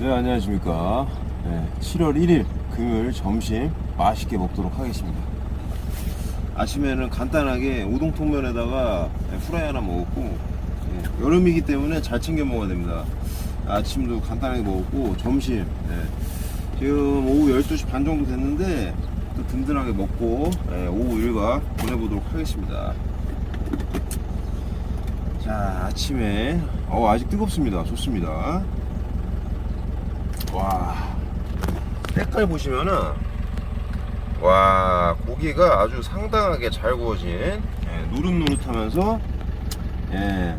네, 안녕하십니까. 네, 7월 1일 금요일 점심 맛있게 먹도록 하겠습니다. 아침에는 간단하게 우동통면에다가 네, 후라이 하나 먹었고, 네, 여름이기 때문에 잘 챙겨 먹어야 됩니다. 아침도 간단하게 먹었고, 점심, 네, 지금 오후 12시 반 정도 됐는데, 또 든든하게 먹고, 네, 오후 일과 보내보도록 하겠습니다. 자, 아침에, 어, 아직 뜨겁습니다. 좋습니다. 와. 색깔 보시면은 와 고기가 아주 상당하게 잘 구워진. 예, 노릇노릇하면서 예,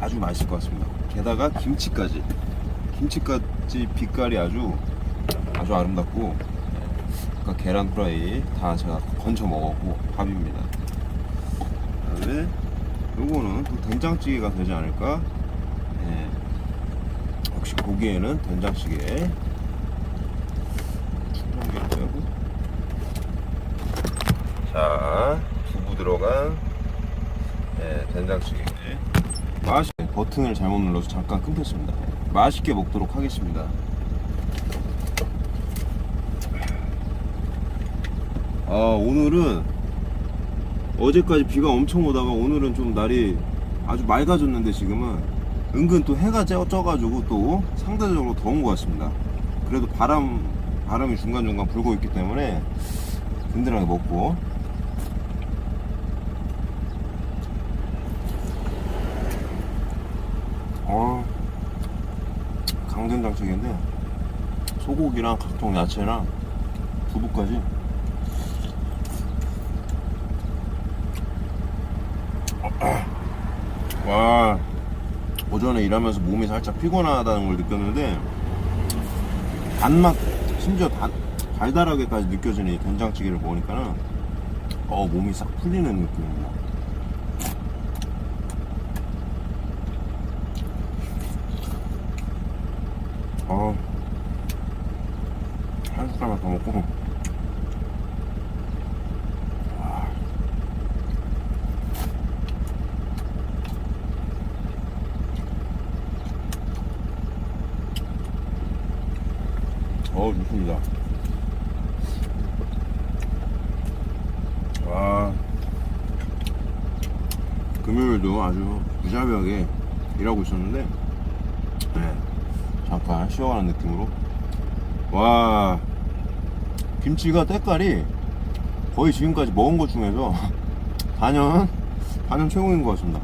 아주 맛있을 것 같습니다. 게다가 김치까지. 김치까지 빛깔이 아주 아주 아름답고 예, 아까 계란 프라이 다 제가 건져 먹었고 밥입니다. 그다음에 요거는 또 된장찌개가 되지 않을까? 예, 역시 고기에는 된장찌개. 자 두부 들어간 예, 된장찌개. 맛이 버튼을 잘못 눌러서 잠깐 끊겼습니다. 맛있게 먹도록 하겠습니다. 아 오늘은 어제까지 비가 엄청 오다가 오늘은 좀 날이 아주 맑아졌는데 지금은 은근 또 해가 쪄- 쪄가지고 또 상대적으로 더운 것 같습니다. 그래도 바람 바람이 중간 중간 불고 있기 때문에 든든하게 먹고. 어 강된장찌개인데 소고기랑 각종 야채랑 두부까지. 와 오전에 일하면서 몸이 살짝 피곤하다는 걸 느꼈는데 단맛 심지어 단, 달달하게까지 느껴지는 이 된장찌개를 먹으니까는 어 몸이 싹 풀리는 느낌입니다. 어, 한 숟갈만 더 먹고 어 좋습니다. 와 금요일도 아주 무자비하게 일하고 있었는데 네, 잠깐 쉬어가는 느낌으로 와 김치가 때깔이 거의 지금까지 먹은 것 중에서 단연 단연 최고인 것 같습니다.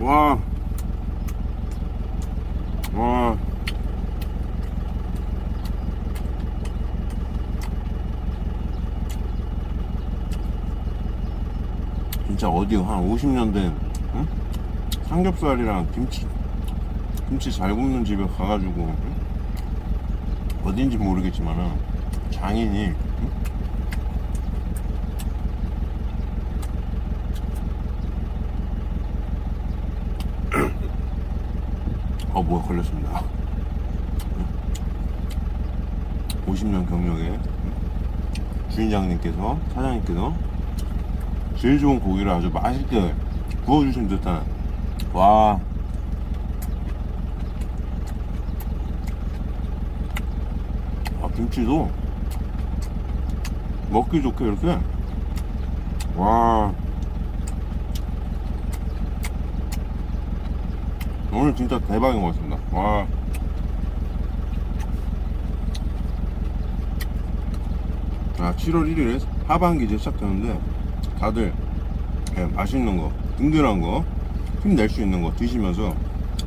와 와. 진짜 어디 한 50년 된 응? 삼겹살이랑 김치 김치 잘 굽는 집에 가가지고 응? 어딘지 모르겠지만은 장인이 응? 어 뭐가 걸렸습니다. 50년 경력의 주인장님께서 사장님께서 제일 좋은 고기를 아주 맛있게 구워주신 듯한 와. 아, 김치도 먹기 좋게 이렇게. 와 오늘 진짜 대박인 것 같습니다. 와. 자, 7월 1일에 하반기 이제 시작되는데 다들 예, 맛있는 거, 든든한 거, 힘낼 수 있는 거 드시면서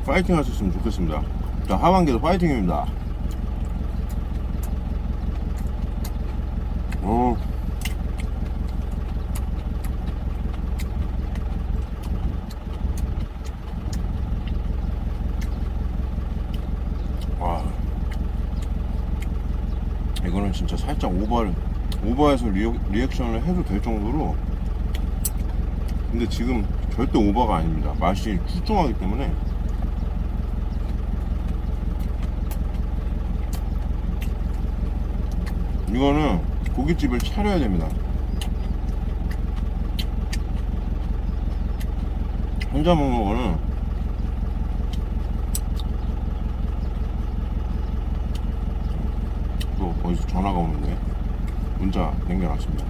파이팅 하셨으면 좋겠습니다. 자, 하반기도 파이팅입니다. 어. 와 이거는 진짜 살짝 오버 오버해서 리액, 리액션을 해도 될 정도로 근데 지금 절대 오버가 아닙니다. 맛이 출중하기 때문에. 이거는 고깃집을 차려야 됩니다. 혼자 먹는 거는 또 어디서 전화가 오는데 문자 남겨놨습니다.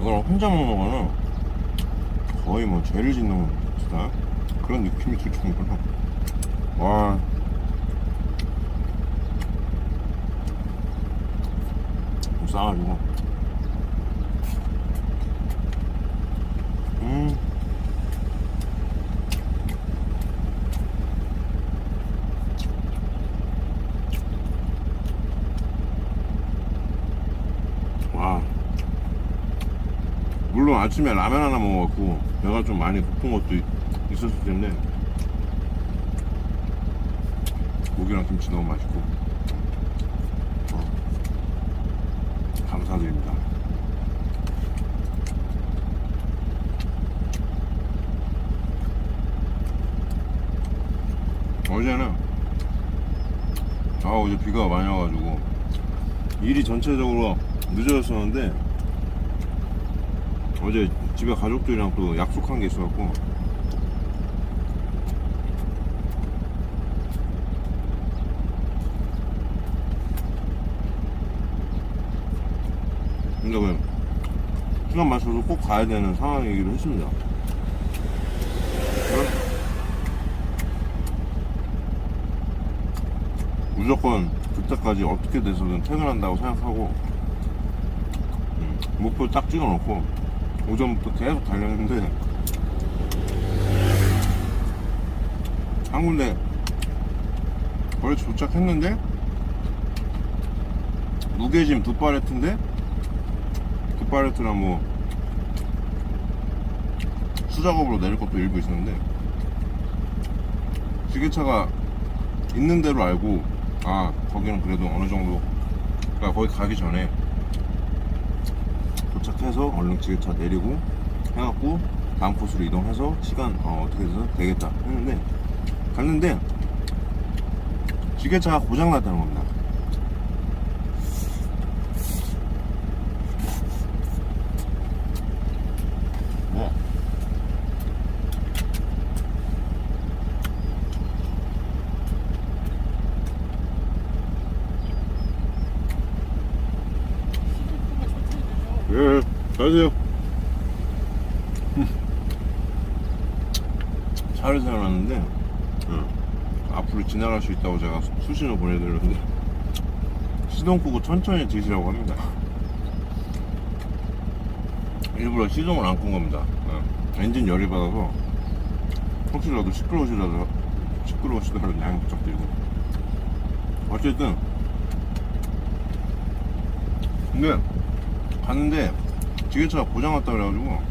이거는 혼자 먹는 거는 거의 뭐 죄를 짓는 듯한 그런 느낌이 들 정도로. 와. 좀 싸가지고. 음 와. 물론 아침에 라면 하나 먹어갖고 배가 좀 많이 고픈 것도 있- 있었을 텐데 고기랑 김치 너무 맛있고 어, 감사드립니다. 어제는 아 어제 비가 많이 와가지고 일이 전체적으로 늦어졌었는데 어제 집에 가족들이랑 또 약속한 게 있어갖고. 근데 왜 시간 맞춰서 꼭 가야 되는 상황이기도 했습니다. 무조건 그때까지 어떻게 돼서든 퇴근한다고 생각하고 음, 목표 딱 찍어놓고 오전부터 계속 달렸는데. 한 군데 거의 도착했는데? 무게짐 두 팔레트인데? 두 팔레트랑 뭐. 수작업으로 내릴 것도 일부 있었는데. 지게차가 있는 대로 알고 아 거기는 그래도 어느 정도 그러니까 거기 가기 전에 도착해서 얼른 지게차 내리고 해갖고 다음 코스로 이동해서 시간 어, 떻게 해서 되겠다 했는데 갔는데 지게차가 고장났다는 겁니다 뭐 예, 가세요. 차를 세워놨는데, 예, 앞으로 지나갈 수 있다고 제가 수- 수신호 보내드렸는데, 시동 끄고 천천히 드시라고 합니다. 일부러 시동을 안 끈 겁니다. 예, 엔진 열이 받아서, 혹시라도 시끄러우시더라도, 시끄러우시더라도 양해 부탁드리고. 어쨌든, 근데, 갔는데 지게차가 고장 났다 그래가지고.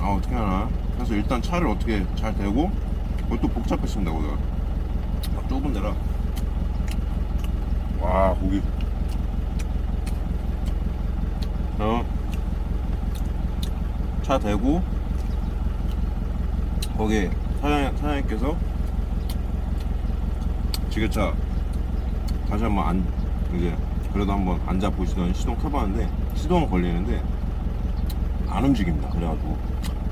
아 어떻게 하나? 그래서 일단 차를 어떻게 잘 대고 그것도 복잡했습니다 거기가. 아, 좁은 데라. 와 고기. 어. 차 대고 거기 사장, 사장님께서 지게차 다시 한번 안 이제 그래도 한번 앉아 보시더니 시동 켜봤는데 시동은 걸리는데 안 움직입니다. 그래가지고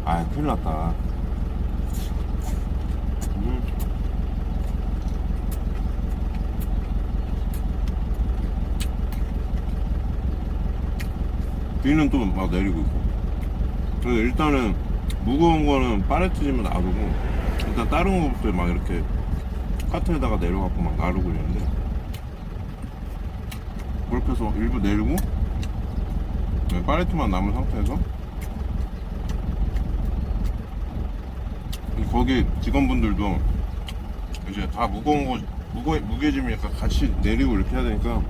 아 큰일 났다. 음. 비는 또 막 내리고 있고. 그래서 일단은 무거운 거는 파레트지만 놔두고 일단 다른 것부터 막 이렇게 카트에다가 내려갖고 막 나르고 있는데 그렇게 해서 일부 내리고 네, 파레트만 남은 상태에서? 거기 직원분들도 이제 다 무거운 거 무거 무게짐이 약간 같이 내리고 이렇게 해야 되니까.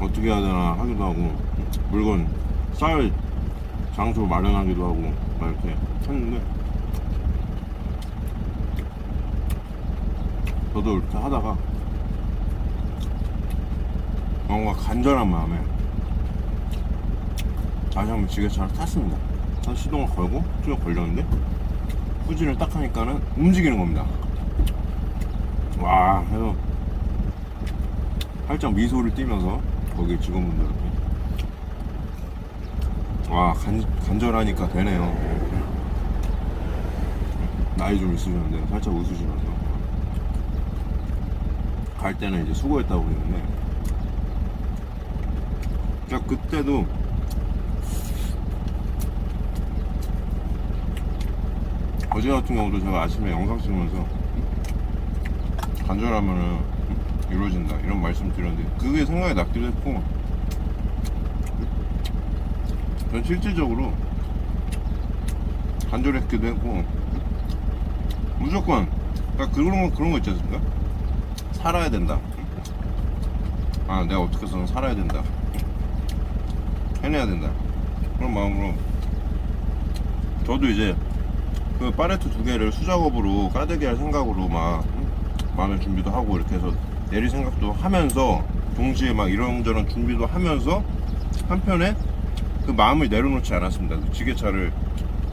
어떻게 해야 되나 하기도 하고 물건 쌓을 장소 마련하기도 하고 막 이렇게 했는데. 저도 이렇게 하다가 뭔가 간절한 마음에 다시 한번 지게차를 탔습니다. 한 시동을 걸고 쭉 걸렸는데 후진을 딱 하니까는 움직이는 겁니다. 와 해서 살짝 미소를 띠면서 거기 직원분들한테 와 간, 간절하니까 되네요 나이 좀 있으셨는데 살짝 웃으시면서 갈 때는 이제 수고했다고 그랬는데 그러니까 그때도 어제 같은 경우도 제가 아침에 영상 찍으면서 간절하면은 이루어진다 이런 말씀 드렸는데 그게 생각이 났기도 했고 전 실질적으로 간절했기도 했고 무조건 그런 거 그런 거 있지 않습니까? 살아야 된다. 아 내가 어떻게 해서든 살아야 된다. 해내야 된다. 그런 마음으로. 저도 이제 그 파레트 두 개를 수작업으로 까대기 할 생각으로 막 마음의 준비도 하고 이렇게 해서 내릴 생각도 하면서 동시에 막 이런저런 준비도 하면서 한편에 그 마음을 내려놓지 않았습니다. 그 지게차를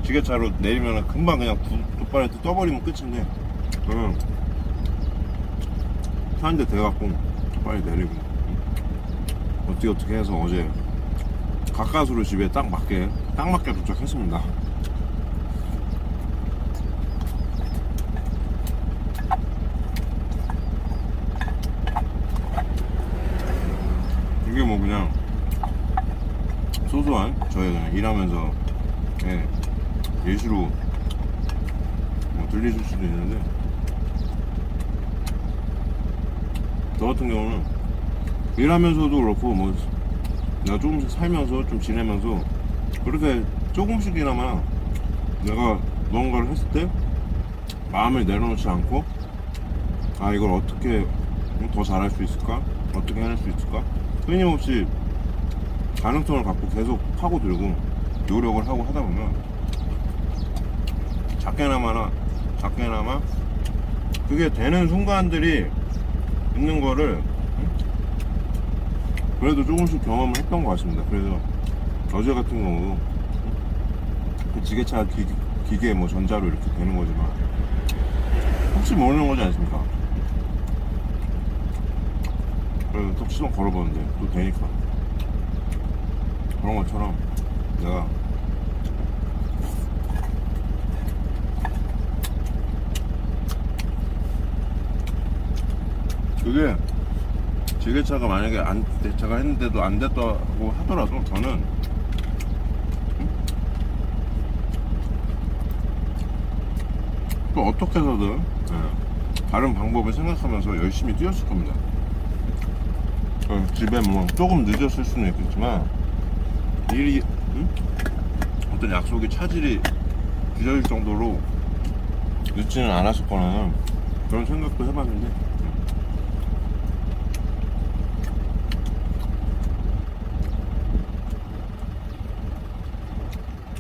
지게차로 내리면 금방 그냥 두, 두 파레트 떠버리면 끝인데. 저는 차한대 돼갖고 빨리 내리고. 어떻게 어떻게 해서 어제 가까스로 집에 딱 맞게 딱 맞게 도착했습니다. 이게 뭐 그냥 소소한 저희 그냥 일하면서 예, 예시로 뭐 들리실 수도 있는데 저 같은 경우는 일하면서도 그렇고 뭐 내가 조금씩 살면서 좀 지내면서 그렇게 조금씩이나마 내가 무언가를 했을 때 마음을 내려놓지 않고 아 이걸 어떻게 더 잘할 수 있을까? 어떻게 해낼 수 있을까? 끊임없이 가능성을 갖고 계속 파고들고 노력을 하고 하다 보면 작게나마나 작게나마 그게 되는 순간들이 있는 거를 그래도 조금씩 경험을 했던 것 같습니다. 그래서 어제 같은 경우 그 지게차 기, 기계 뭐 전자로 이렇게 되는 거지만 혹시 모르는 거지 않습니까? 그래서 또 시동 걸어보는데 또 되니까 그런 것처럼 내가 그게 지게차가 만약에 안 제가 했는데도 안 됐다고 하더라도 저는 또 어떻게 해서든 예, 다른 방법을 생각하면서 열심히 뛰었을 겁니다. 어, 집에 뭐 조금 늦었을 수는 있겠지만 일이 응? 어떤 약속이 차질이 빚어질 정도로 늦지는 않았을 거라는 그런 생각도 해봤는데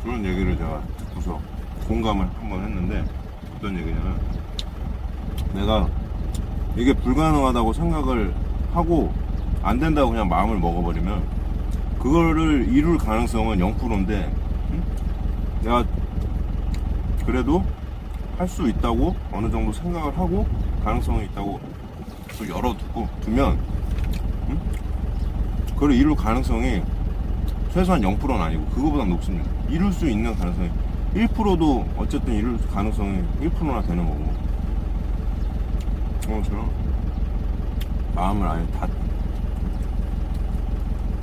그런 얘기를 제가 듣고서 공감을 한번 했는데 어떤 얘기냐면 내가 이게 불가능하다고 생각을 하고 안 된다고 그냥 마음을 먹어버리면 그거를 이룰 가능성은 0%인데 내가 그래도 할 수 있다고 어느 정도 생각을 하고 가능성이 있다고 또 열어두고 두면 응? 그걸 이룰 가능성이 최소한 0%는 아니고 그거보다 높습니다. 이룰 수 있는 가능성이 1%도 어쨌든 이룰 가능성이 1%나 되는 거고 그것처럼 마음을 아예 다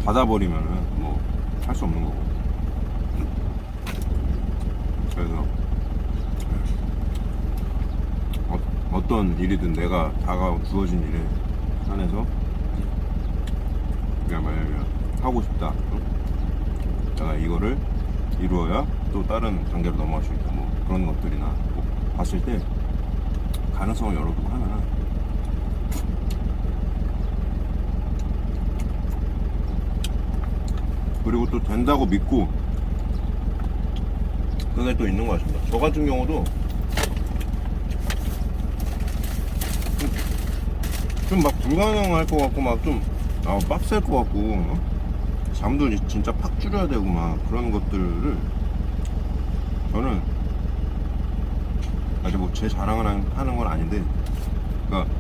닫아버리면은 뭐 할 수 없는 거고 그래서 어, 어떤 일이든 내가 다가온 주어진 일에 한해서 그냥 만약에 하고 싶다 응? 내가 이거를 이루어야 또 다른 단계로 넘어갈 수 있다 뭐 그런 것들이나 뭐 봤을 때 가능성을 열어두고 하면은 그리고 또 된다고 믿고 그게 또 있는 것 같습니다. 저 같은 경우도 좀 막 불가능할 것 같고 막 좀 아, 빡셀 것 같고 어? 잠도 이- 진짜 팍 줄여야 되고 막 그런 것들을 저는 아직 뭐 제 자랑을 한- 하는 건 아닌데 그러니까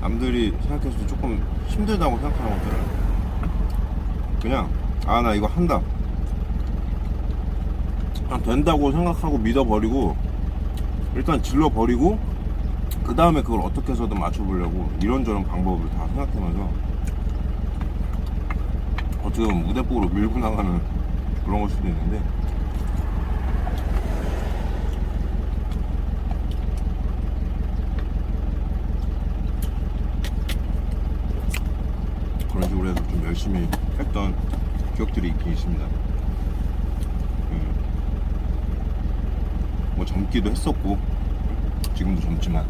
남들이 때 조금 힘들다고 생각하는 것들은 그냥 아 나 이거 한다. 그냥 된다고 생각하고 믿어버리고 일단 질러버리고 그 다음에 그걸 어떻게 해서든 맞춰보려고 이런저런 방법을 다 생각하면서 보면 무대뽀로 밀고 나가는 그런 걸 수도 있는데 그런 식으로 해서 좀 열심히 했던 기억들이 있긴 있습니다. 음, 뭐 젊기도 했었고 지금도 젊지만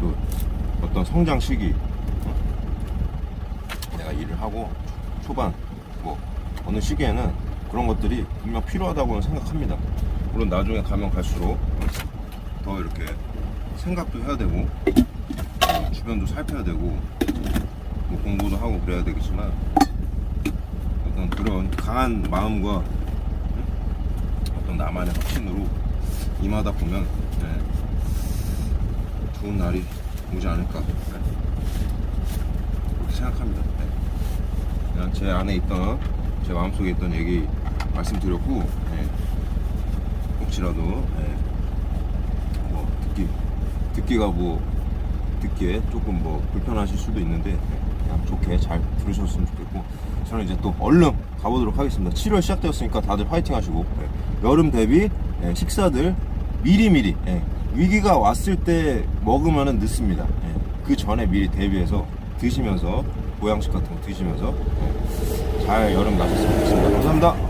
또 어떤 성장 시기 어? 내가 일을 하고 초반 뭐 어느 시기에는 그런 것들이 분명 필요하다고는 생각합니다. 물론 나중에 가면 갈수록 더 이렇게 생각도 해야 되고 어, 주변도 살펴야 되고 뭐 공부도 하고 그래야 되겠지만 어떤 그런 강한 마음과 응? 어떤 나만의 확신으로 임하다 보면 네, 좋은 날이 오지 않을까 네. 그렇게 생각합니다. 네. 제 안에 있던 제 마음속에 있던 얘기 말씀드렸고 네. 혹시라도 네. 뭐 듣기 듣기가 뭐 듣기에 조금 뭐 불편하실 수도 있는데 네, 그냥 좋게 잘 들으셨으면 좋겠고 저는 이제 또 얼른 가보도록 하겠습니다. 7월 시작되었으니까 다들 파이팅 하시고 네, 여름 대비 네, 식사들 미리미리 네, 위기가 왔을 때 먹으면 늦습니다. 네, 그 전에 미리 대비해서 드시면서 보양식 같은 거 드시면서 네, 잘 여름 나셨으면 좋겠습니다. 감사합니다.